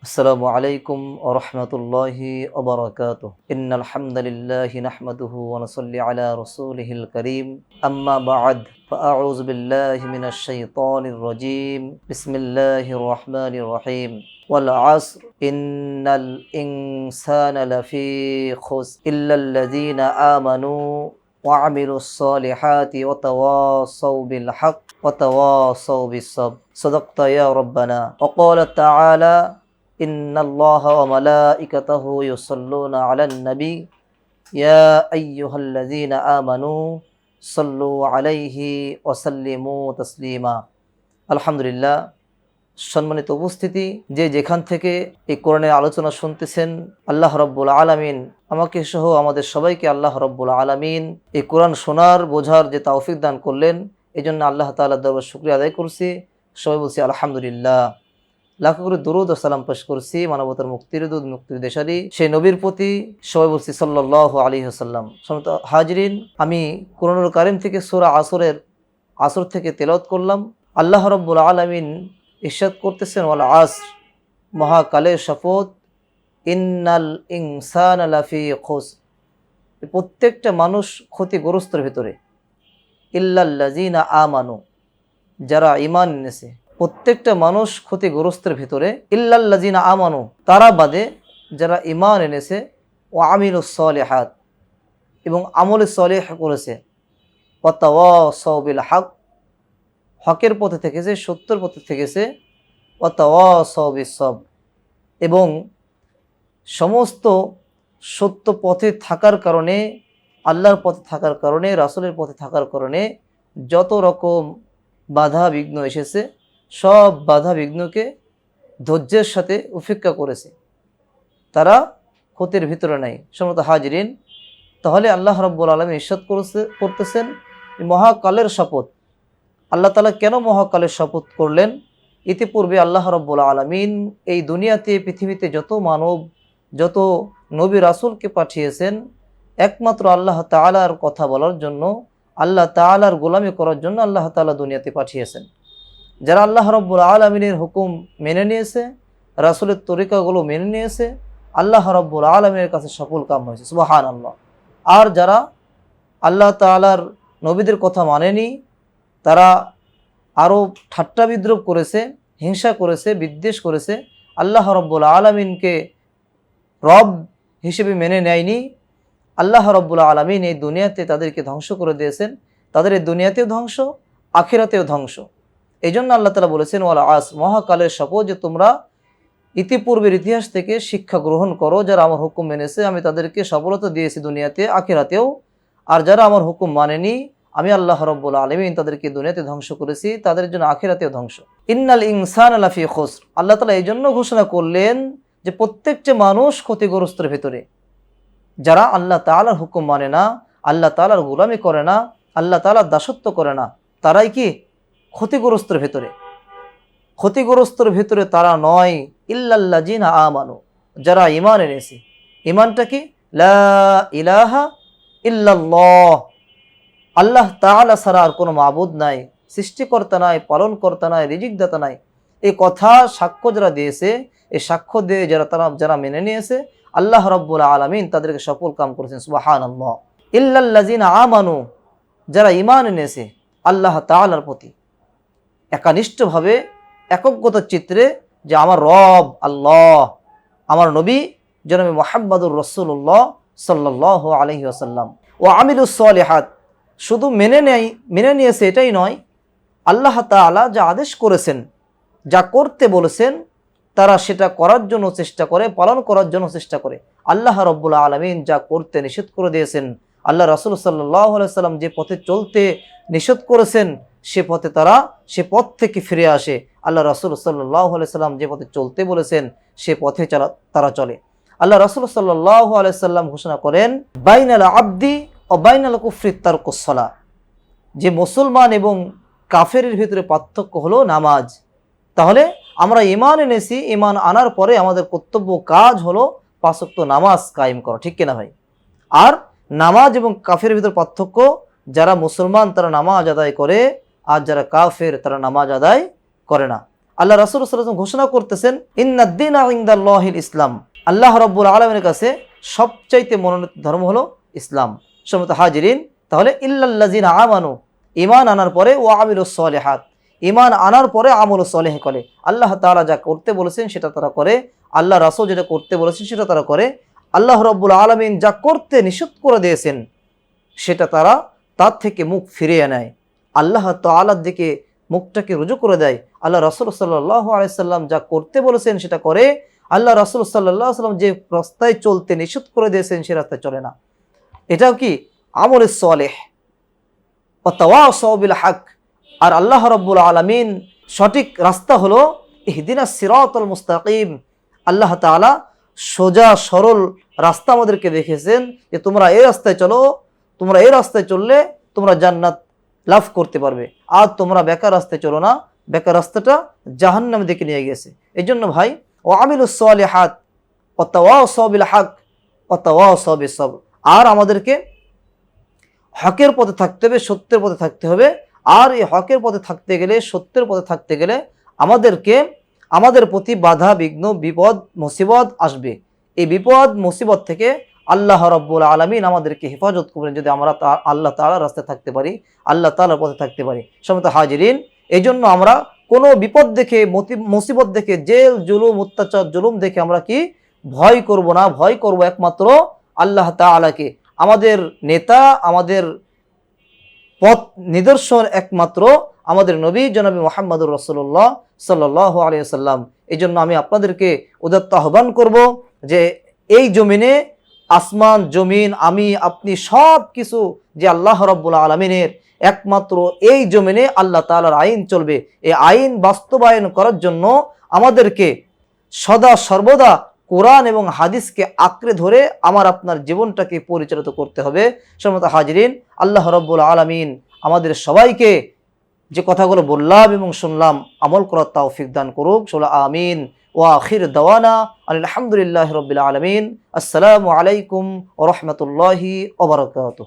السلام عليكم ورحمة الله وبركاته. إن الحمد لله نحمده ونصلي على رسوله الكريم. أما بعد فأعوذ بالله من الشيطان الرجيم. بسم الله الرحمن الرحيم. والعصر إن الإنسان لفي خسر إلا الذين آمنوا وعملوا الصالحات وتواصوا بالحق وتواصوا بالصبر. صدقت يا ربنا. وقال تعالى إن الله وملائكته يصلون على النبي يا أيها الذين آمنوا صلوا عليه وسلموا تسليما الحمد لله সম্মানিত উপস্থিতি যে যেখান থেকে এই কোরআনের আলোচনা শুনতেছেন আল্লাহ রব্বুল আলামিন আমাকে সহ আমাদের সবাইকে আল্লাহ রব্বুল আলামিন এই কোরআন শোনার বোঝার যে তৌফিক দান করলেন এই জন্য আল্লাহ তাআলা দরবার শুক্রিয়া আদায় করছি সবাই বলছি আলহামদুলিল্লাহ লাখ করে দরুদ ও সালাম পেশ করছি, মানবতার মুক্তির দুধ, মুক্তির দেশারি। সেই নবীর প্রতি সবাই বলছি সাল্লাহ আলী হাসাল্লাম সমত হাজরিন, আমি কোরআনুল কারিম থেকে সুরা আসরের আসর থেকে তেলাওয়াত করলাম। আল্লাহ রব্বুল আলমিন ইরশাদ করতেছেন, ওয়াল আসর মহাকালের শপথ, ইন্নাল ইনসান লাফি খোস। প্রত্যেকটা মানুষ ক্ষতিগ্রস্তর ভেতরে। ইল্লাল্লাজিনা আমানু, যারা ইমান এনেছে। প্রত্যেকটা মানুষ ক্ষতিগ্রস্তের ভিতরে ইল্লাল্লাজিনা আমানু, তারা বাদে যারা ইমান এনেছে ও আমিল হাত এবং আমলে সলেহ করেছে। অতাওয়াসবিল হক, হকের পথে থেকেছে, সত্যের পথে থেকেছে। সব এবং সমস্ত সত্য পথে থাকার কারণে, আল্লাহর পথে থাকার কারণে, রাসুলের পথে থাকার কারণে যত রকম বাধা বিঘ্ন এসেছে সব বাধা বিঘ্নকে ধৈর্যের সাথে উপেক্ষা করেছে। তারা ক্ষতির ভিতরে নাই। সমত হাজরিন। তাহলে আল্লাহ রব্বুল আলম ইস্বাদ করেছে করতেছেন মহাকালের শপথ। আল্লাহ তালা কেন মহাকালের শপথ করলেন? ইতিপূর্বে আল্লাহ রব্বুল আলমিন এই দুনিয়াতে, পৃথিবীতে যত মানব, যত নবী রাসুলকে পাঠিয়েছেন, একমাত্র আল্লাহ তালার কথা বলার জন্য, আল্লাহ তালার গোলামি করার জন্য আল্লাহ তালা দুনিয়াতে পাঠিয়েছেন। যারা আল্লাহ রব্বুল আলমিনের হুকুম মেনে নিয়েছে, রাসুলের তরিকাগুলো মেনে নিয়েছে, আল্লাহ রব্বুল আলমিনের কাছে সফল কাম হয়েছে সুবাহান আল্লাহ আর যারা আল্লাহ তালার নবীদের কথা মানেনি, তারা আরও ঠাট্টা বিদ্রোপ করেছে, হিংসা করেছে, বিদ্বেষ করেছে, আল্লাহ রব্বুল আলমিনকে রব হিসেবে মেনে নেয়নি। আল্লাহ রব্বুল আলমিন এই দুনিয়াতে তাদেরকে ধ্বংস করে দিয়েছেন। তাদের এই দুনিয়াতেও ধ্বংস, আখিরাতেও ধ্বংস। এই জন্য আল্লাহ তালা বলেছেন, ওয়ালা আস, মহাকালের শপথ যে তোমরা ইতিপূর্বের ইতিহাস থেকে শিক্ষা গ্রহণ করো, যারা আমার হুকুম মেনেছে, আমি তাদেরকে সফলতা দিয়েছি দুনিয়াতে, আখেরাতেও। আর যারা আমার হুকুম মানেনি, আমি আল্লাহ রব্বুল আলমিন তাদেরকে দুনিয়াতে ধ্বংস করেছি, তাদের জন্য আখেরাতেও ধ্বংস। ইন্নাল ইনসান আলাফি খোস আল্লাহ তালা এই জন্য ঘোষণা করলেন যে প্রত্যেকটা মানুষ ক্ষতিগ্রস্তের ভেতরে। যারা আল্লাহ তালার হুকুম মানে না, আল্লাহ তালার গোলামি করে না, আল্লাহ তালার দাসত্ব করে না, তারাই কি ক্ষতিগ্রস্তর ভেতরে। ক্ষতিগ্রস্তর ভেতরে তারা নয় ইল্লাল্লা জিনা আমানু, যারা ইমান এনেছে। ইমানটা কি? লা ইলাহা ইল্লাল্লাহ। আল্লাহ তাআলা ছাড়া আর কোনো মাবুদ নাই, সৃষ্টিকর্তা নাই, পালনকর্তা নাই, রিজিকদাতা নাই। এই কথা সাক্ষ্য যারা দিয়েছে, এই সাক্ষ্য দিয়ে যারা তারা, যারা মেনে নিয়েছে, আল্লাহ রব্বুল আলমিন তাদেরকে সফল কাম করেছেন সুবাহান আল্লাহ ইল্লাল্লাজিনা আমানু, যারা ইমান এনেছে, আল্লাহ তাআলার প্রতি। একানিষ্ঠভাবে একজ্ঞতার চিত্রে যে আমার রব আল্লাহ, আমার নবী জনমে মোহাম্মদুর রসুল্লাহ সাল্লাহ আলহি আসাল্লাম ও আমিলুসলেহাত শুধু মেনে নেয়, মেনে নিয়েছে এটাই নয়, আল্লাহ তালা যা আদেশ করেছেন, যা করতে বলেছেন, তারা সেটা করার জন্য চেষ্টা করে, পালন করার জন্য চেষ্টা করে। আল্লাহ রব্বুল আলমিন যা করতে নিষেধ করে দিয়েছেন, আল্লাহ রসুল সাল্লাহ সাল্লাম যে পথে চলতে নিষেধ করেছেন সে পথে তারা, সে পথ থেকে ফিরে আসে। আল্লাহ রসুল সাল্লাহ সাল্লাম যে পথে চলতে বলেছেন, সে পথে তারা চলে। আল্লাহ রসুল সাল্লাহ আলাইসাল্লাম ঘোষণা করেন, বাইনাল আব্দি ও বাইনাল কুফরিত তার কোসলা যে মুসলমান এবং কাফের ভিতরে পার্থক্য হলো নামাজ। তাহলে আমরা ইমান এনেছি ইমান আনার পরে আমাদের কর্তব্য কাজ হলো পাঁচক্ত নামাজ কায়েম করা, ঠিক কিনা ভাই? আর নামাজ এবং কাফের ভিতরে পার্থক্য, যারা মুসলমান তারা নামাজ আদায় করে আর যারা কাফের, তারা নামাজ আদায় করে না। আল্লাহ রাসুল সাল্লাম ঘোষণা করতেছেন ইন্নাদ্দিন ইন্দাল্লাহিল ইসলাম। আল্লাহ রব্বুল আলমের কাছে সবচাইতে মনোনীত ধর্ম হলো ইসলাম। সমত হাজিরিন, তাহলে ইল্লাল্লাজিন আমানু ইমান আনার পরে ও আমিল হাত ইমান আনার পরে আমল সলেহ করে। আল্লাহ তাআলা যা করতে বলেছেন সেটা তারা করে, আল্লাহ রাসুল যেটা করতে বলেছেন সেটা তারা করে। আল্লাহ রব্বুল আলমিন যা করতে নিষেধ করে দিয়েছেন, সেটা তারা তার থেকে মুখ ফিরিয়ে নেয়। আল্লাহ তালার দিকে মুখটাকে রুজু করে দেয়। আল্লাহ রসুল সাল্লাহ আলাইসাল্লাম যা করতে বলেছেন সেটা করে, আল্লাহ রসুল সাল্লাহ সাল্লাম যে রাস্তায় চলতে নিষেধ করে দিয়েছেন সে রাস্তায় চলে না। এটাও কি? আমল সলেহ অতওয়া সবিল হক। আর আল্লাহ রব্বুল আলমিন সঠিক রাস্তা হলো ইহদিনা সিরাতল মুস্তাকিম। আল্লাহ তাআলা সোজা সরল রাস্তা আমাদেরকে দেখেছেন যে তোমরা এই রাস্তায় চলো, তোমরা এই রাস্তায় চললে তোমরা জান্নাত লাভ করতে পারবে। আর তোমরা বেকার রাস্তায় চলো না, বেকার রাস্তাটা জাহান্নাম দিকে নিয়ে গেছে। এই জন্য ভাই ও আমিল হাত অতাওয়া সবিল হাক অতাওয়া সবে সব আর আমাদেরকে হকের পথে থাকতে হবে, সত্যের পথে থাকতে হবে। আর এই হকের পথে থাকতে গেলে, সত্যের পথে থাকতে গেলে আমাদেরকে, আমাদের প্রতি বাধা, বিঘ্ন, বিপদ, মুসিবত আসবে। এই বিপদ, মুসিবত থেকে আল্লাহ রব্বুল আলমিন আমাদেরকে হেফাজত করবেন যদি আমরা আল্লাহ তালার রাস্তায় থাকতে পারি, আল্লাহ তালার পথে থাকতে পারি। সমত হাজিরিন এই জন্য আমরা কোনো বিপদ দেখে মুসিবত দেখে, জেল, জুলুম, অত্যাচার, জুলুম দেখে আমরা কি ভয় করব না? ভয় করব একমাত্র আল্লাহ তালাকে আমাদের নেতা, আমাদের পথ নিদর্শন একমাত্র আমাদের নবী জনাবি মোহাম্মদুর রসুল্লাহ সাল্লাহ আলিয়াল্লাম এই জন্য আমি আপনাদেরকে উদাত্ত আহ্বান করব যে এই জমিনে আসমান, জমিন, আমি, আপনি সব কিছু যে আল্লাহ রব্বুল আলমিনের একমাত্র এই জমিনে আল্লাহ তালার আইন চলবে। এই আইন বাস্তবায়ন করার জন্য আমাদেরকে সদা সর্বদা কোরআন এবং হাদিসকে আঁকড়ে ধরে আমার আপনার জীবনটাকে পরিচালিত করতে হবে। সমত হাজরিন, আল্লাহ রব্বুল আলমিন আমাদের সবাইকে যে কথাগুলো বললাম এবং শুনলাম, আমল করার তাওফিক দান করুক। সোলা আমিন। ও আখির দাওয়ানা আলহামদুলিল্লাহ রবিল আলমিন। আসসালামু আলাইকুম ও রহমতুল্লাহি ওবরকাত